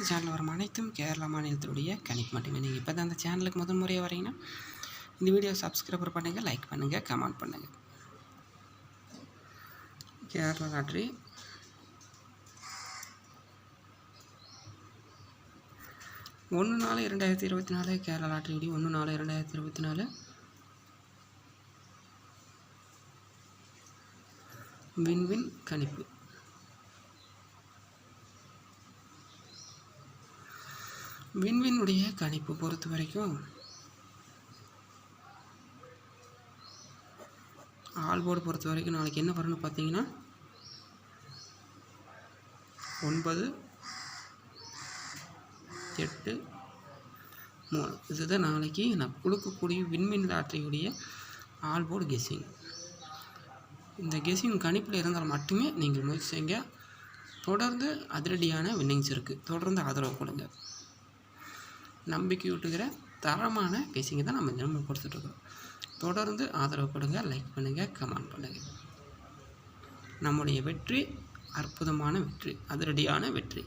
இந்த சேனலில் வரும் அனைத்தும் கேரளா மாநிலத்தினுடைய கணிப்பு மட்டுமே. நீங்கள் இப்போ தான் அந்த சேனலுக்கு முதல் முறையாக வரீங்கன்னா இந்த வீடியோ சப்ஸ்கிரைபர் பண்ணுங்கள் லைக் பண்ணுங்கள் கமெண்ட் பண்ணுங்கள் கேரளா லாட்ரி. ஒன்று நாலு இரண்டாயிரத்தி இருபத்தி நாலு கேரளா லாட்ரி விடி ஒன்று நாலு இரண்டாயிரத்தி இருபத்தி நாலு. வின்வின் கணிப்பு. விண்வினுடைய கணிப்பு பொறுத்த வரைக்கும் ஆல்போர்டு பொறுத்த வரைக்கும் நாளைக்கு என்ன வரும்னு பார்த்தீங்கன்னா ஒன்பது எட்டு மூணு. இதுதான் நாளைக்கு நான் கொடுக்கக்கூடிய விண்மின் லாட்டரியுடைய ஆல்போர்டு கெஸ்ஸிங் இந்த கெஸ்ஸிங் கணிப்பில் இருந்தால் மட்டுமே நீங்கள் முயற்சி செய்யுங்க. தொடர்ந்து அதிரடியான வின்னிங்ஸ் இருக்குது தொடர்ந்து ஆதரவு கொடுங்க. நம்பிக்கை ஊட்டுகிற தரமான கெஸ்ஸிங்கை தான் நம்ம தினமும் கொடுத்துட்ருக்கோம். தொடர்ந்து ஆதரவு கொடுங்க லைக் பண்ணுங்கள் கமெண்ட் பண்ணுங்கள் நம்முடைய வெற்றி அற்புதமான வெற்றி அதிரடியான வெற்றி.